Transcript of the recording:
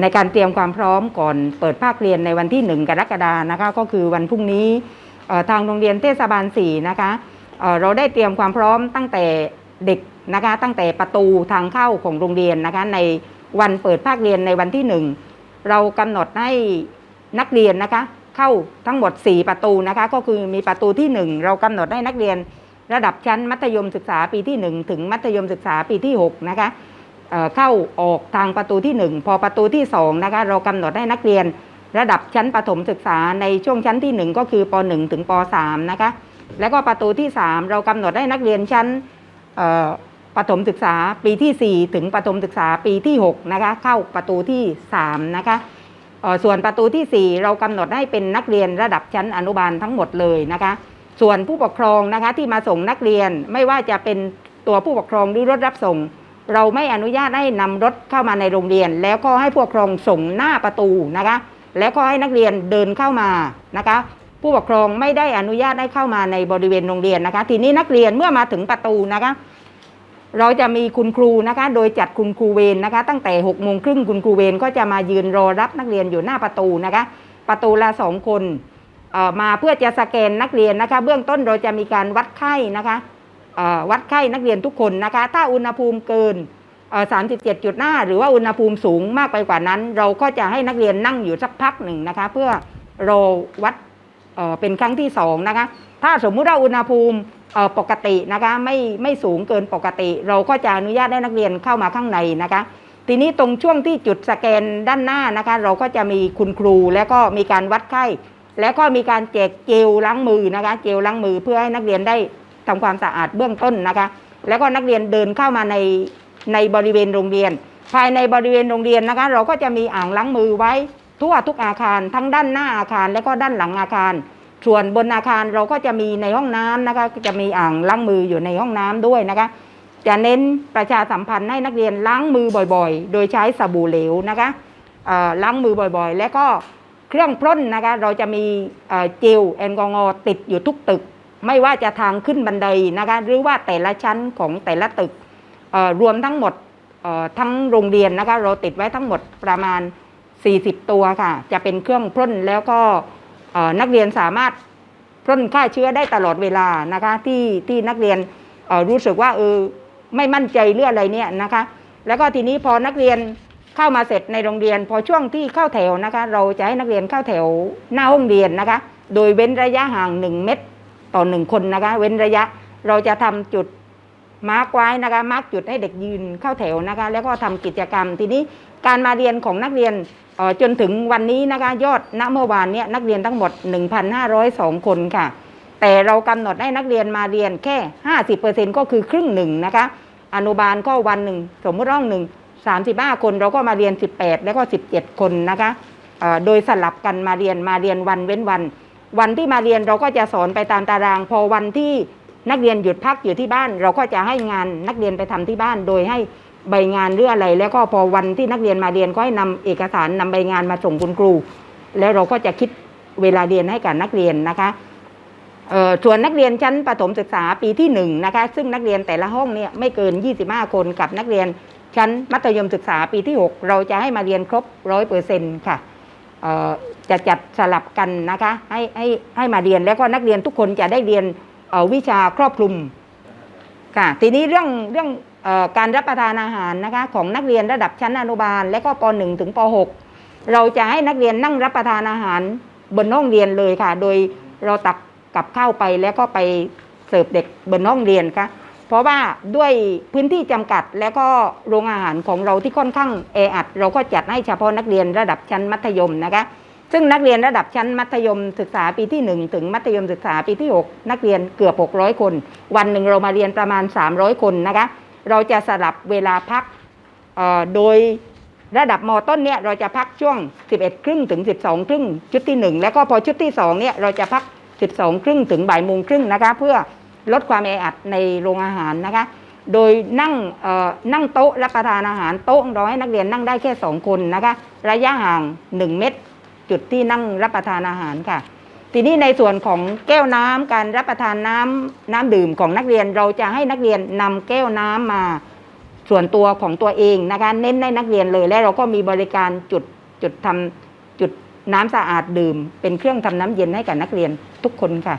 ในการเตรียมความพร้อมก่อนเปิดภาคเรียนในวันที่ 1 กรกฎานะคะก็คือวันพรุ่งนี้ทางโรงเรียนเทศบาล4นะคะเเราได้เตรียมความพร้อมตั้งแต่เด็กนะคะตั้งแต่ประตูทางเข้าของโรงเรียนนะคะในวันเปิดภาคเรียนในวันที่ 1 เรากำหนดให้นักเรียนนะคะเข้าทั้งหมด 4 ประตูนะคะก็คือมีประตูที่ 1 เรากำหนดให้นักเรียนระดับชั้นมัธยมศึกษาปีที่ 1 ถึงมัธยมศึกษาปีที่6นะคะ เข้าออกทางประตูที่ 1 พอประตูที่2นะคะเรากำหนดให้นักเรียนระดับชั้นประถมศึกษาในช่วงชั้นที่ 1 ก็คือป .1 ถึงป .3 นะคะแล้วก็ประตูที่ 3 เรากำหนดให้นักเรียนชั้นประถมศึกษาปีที่ 4 ถึงประถมศึกษาปีที่6นะคะเข้าประตูที่3นะคะส่วนประตูทีสี่4 เรากำหนดให้เป็นนักเรียนระดับชั้นอนุบาลทั้งหมดเลยนะคะส่วนผู้ปกครองนะคะที่มาส่งนักเรียนไม่ว่าจะเป็นตัวผู้ปกครองหรือรถรับส่ง เราไม่อนุญาตให้นำรถเข้ามาในโรงเรียน แล้วก็ให้ผู้ปกครองส่งหน้าประตูนะคะ แล้วก็ให้นักเรียนเดินเข้ามานะคะ ผู้ปกครองไม่ได้อนุญาตให้เข้ามาในบริเวณโรงเรียนนะคะ ทีนี้นักเรียนเมื่อมาถึงประตูนะคะ เราจะมีคุณครูนะคะ โดยจัดคุณครูเวรนะคะ ตั้งแต่6กโมงครึ่งคุณครูเวรก็จะมายืนรอรับนักเรียนอยู่หน้าประตูนะคะ ประตูละสองคนเอ่อมาเพื่อจะสแกนนักเรียนนะคะ เบื้องต้นเราจะมีการวัดไข้นะคะ วัดไข้นักเรียนทุกคนนะคะ ถ้าอุณหภูมิเกินสามสิบเจ็ดจุดห้าหรือว่าอุณหภูมิสูงมากไปกว่านั้น เราก็จะให้นักเรียนนั่งอยู่สักพักหนึ่งนะคะ เพื่อรอวัดเเป็นครั้งที่สองนะคะ ถ้าสมมุติว่าอุณหภูมิปกตินะคะไม่ไม่สูงเกินปกติ เราก็จะอนุญาตให้นักเรียนเข้ามาข้างในนะคะ ทีนี้ตรงช่วงที่จุดสแกนด้านหน้านะคะ เราก็จะมีคุณครูแล้วก็มีการวัดไข้ แล้วก็มีการแจกเจลล้างมือนะคะ เจลล้างมือเพื่อให้นักเรียนได้ ทำความสะอาดเบื้องต้นนะคะ แล้วก็นักเรียนเดินเข้ามาในในบริเวณโรงเรียน ภายในบริเวณโรงเรียนนะคะ เราก็จะมีอ่างล้างมือไว้ทั่วทุกอาคารทั้งด้านหน้าอาคารและก็ด้านหลังอาคาร ส่วนบนอาคารเราก็จะมีในห้องน้ำนะคะจะมีอ่างล้างมืออยู่ในห้องน้ำด้วยนะคะ จะเน้นประชาสัมพันธ์ให้นักเรียนล้างมือบ่อยๆ โดยใช้สบู่เหลวนะคะอ่อล้างมือบ่อยๆ และก็เครื่องพ่นนะคะเราจะมีเอ่อเจลแอลกอฮอล์ติดอยู่ทุกตึก ไม่ว่าจะทางขึ้นบันไดนะคะหรือว่าแต่ละชั้นของแต่ละตึกรวมทั้งหมดทั้งโรงเรียนนะคะเราติดไว้ทั้งหมดประมาณ 40 ตัวค่ะ จะเป็นเครื่องพ่นแล้วก็นักเรียนสามารถพ่นฆ่าเชื้อได้ตลอดเวลานะคะที่ที่นักเรียนรู้สึกว่าเออไม่มั่นใจเรื่องอะไรเนี่ยนะคะแล้วก็ทีนี้พอนักเรียนเข้ามาเสร็จในโรงเรียน พอช่วงที่เข้าแถวนะคะ เราจะให้นักเรียนเข้าแถวหน้าห้องเรียนนะคะ โดยเว้นระยะห่าง 1 เมตร ต่อหนึ่งคนนะคะ เว้นระยะเราจะทำจุดมาร์กไว้นะคะมาร์กจุดให้เด็กยืนเข้าแถวนะคะ แล้วก็ทำกิจกรรมทีนี้การมาเรียนของนักเรียนเออจนถึงวันนี้นะคะยอดณเมื่อวานเนี่ยนักเรียนทั้งหมด 1,502 คนค่ะ แต่เรากำหนดให้นักเรียนมาเรียนแค่ 50%ก็คือครึ่งหนึ่งนะคะ อนุบาลก็วันหนึ่งสมมติห้องหนึ่ง35 คนเราก็มาเรียน 18 แล้วก็ 17 คนนะคะเอ่อโดยสลับกันมาเรียนมาเรียนวันเว้นวัน วันที่มาเรียนเราก็จะสอนไปตามตาราง พอวันที่นักเรียนหยุดพักอยู่ที่บ้าน เราก็จะให้งานนักเรียนไปทำที่บ้าน โดยให้ใบงานหรืออะไร แล้วก็พอวันที่นักเรียนมาเรียนก็ให้นำเอกสารนำใบงานมาส่งคุณครู แล้วเราก็จะคิดเวลาเรียนให้กับนักเรียนนะคะส่วนนักเรียนชั้นประถมศึกษาปีที่หนึ่งนะคะซึ่งนักเรียนแต่ละห้องเนี่ยไม่เกิน 25 คนกับนักเรียนชั้นมัธยมศึกษาปีที่ 6 เราจะให้มาเรียนครบร้อยเปอร์เซ็นต์ค่ะ จะจัดสลับกันนะคะให้ให้ให้มาเรียนแล้วก็นักเรียนทุกคนจะได้เรียนวิชาครอบคลุมค่ะทีนี้เรื่องเรื่องอการรับประทานอาหารนะคะของนักเรียนระดับชั้นอนุบาล และก็ป .1 ถึงป .6 เราจะให้นักเรียนนั่งรับประทานอาหารบนห้องเรียนเลยค่ะ โดยเราตักกับข้าวไปแล้วก็ไปเสิร์ฟเด็กบนห้องเรียนค่ะเพราะว่าด้วยพื้นที่จำกัดและก็โรงอาหารของเราที่ค่อนข้างแออัด เราก็จัดให้เฉพาะนักเรียนระดับชั้นมัธยมนะคะ ซึ่งนักเรียนระดับชั้นมัธยมศึกษาปีที่ 1 ถึงมัธยมศึกษาปีที่ 6 นักเรียนเกือบ 600 คน วันหนึ่งเรามาเรียนประมาณ 300 คนนะคะ เราจะสลับเวลาพักโดยระดับมต้นเนี่ยเราจะพักช่วง 11 ครึ่งถึง 12 ครึ่งชุดที่ 1 แล้วก็พอชุดที่2เนี่ยเราจะพัก 12 ครึ่งถึงบ่ายโมงครึ่งนะคะเพื่อลดความแออัดในโรงอาหารนะคะ โดยนั่งนั่งโต๊ะรับประทานอาหารโต๊ะเราให้นักเรียนนั่งได้แค่ 2 คนนะคะระยะห่าง 1 เมตร จุดที่นั่งรับประทานอาหารค่ะ ทีนี้ในส่วนของแก้วน้ำการรับประทานน้ำน้ำดื่มของนักเรียน เราจะให้นักเรียนนำแก้วน้ำมาส่วนตัวของตัวเองนะคะเน้นให้นักเรียนเลย และเราก็มีบริการจุดจุดทำจุดน้ำสะอาดดื่ม เป็นเครื่องทำน้ำเย็นให้กับนักเรียนทุกคนค่ะ